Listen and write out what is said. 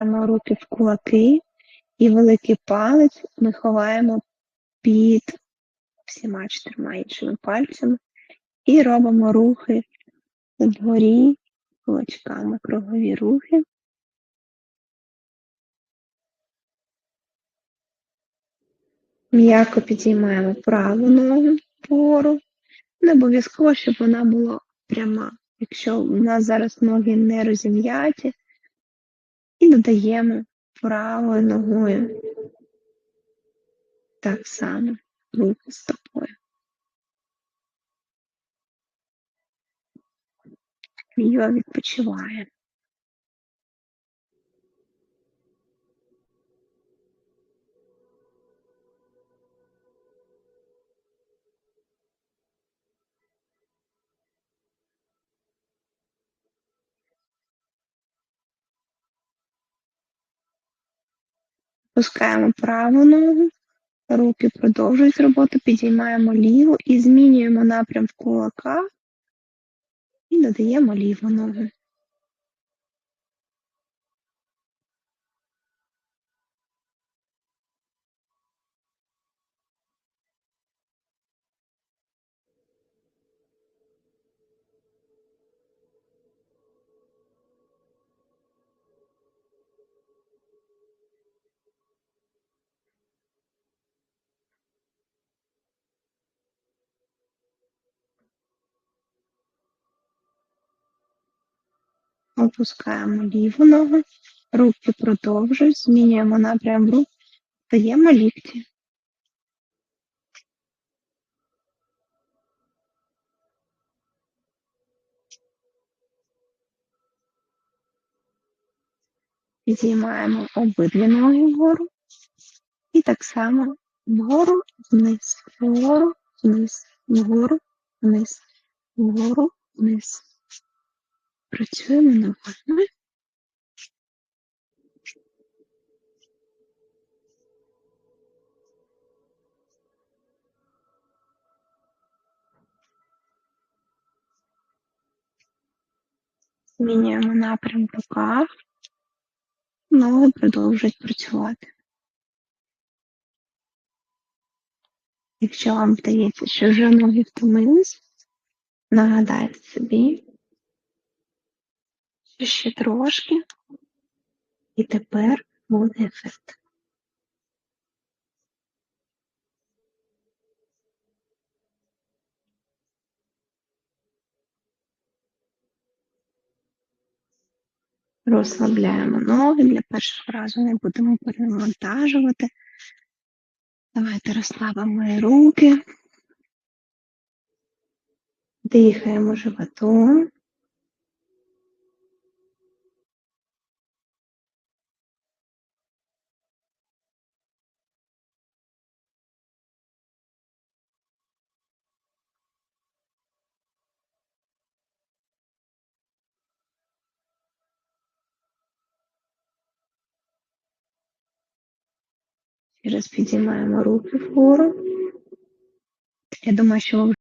Беремо руки в кулаки і великий палець ми ховаємо під всіма чотирма іншими пальцями і робимо рухи вгорі кулачками, кругові рухи. М'яко підіймаємо праву ногу вгору. Не обов'язково, щоб вона була пряма. Якщо в нас зараз ноги не розім'яті, додаємо правою ногою так само руку стопою. Ліва відпочиває. Пускаємо праву ногу, руки продовжують роботу, підіймаємо ліву і змінюємо напрям в кулака. І додаємо ліву ногу. Опускаємо ліву ногу, руки продовжують, змінюємо напрям рук, даємо лікті. Підіймаємо обидві ноги вгору і так само вгору, вниз, вгору, вниз, вгору, вниз, вгору, вниз. Працюємо ногами. Змінюємо напрям в ноги продовжують працювати. Якщо вам здається, що вже ноги втомились, нагадайте собі, ще трошки, і тепер буде ефект. Розслабляємо ноги, для першого разу не будемо перевантажувати. Давайте розслабимо руки. Дихаємо животом. Ще раз підіймаємо руки вгору. Я думаю, що ви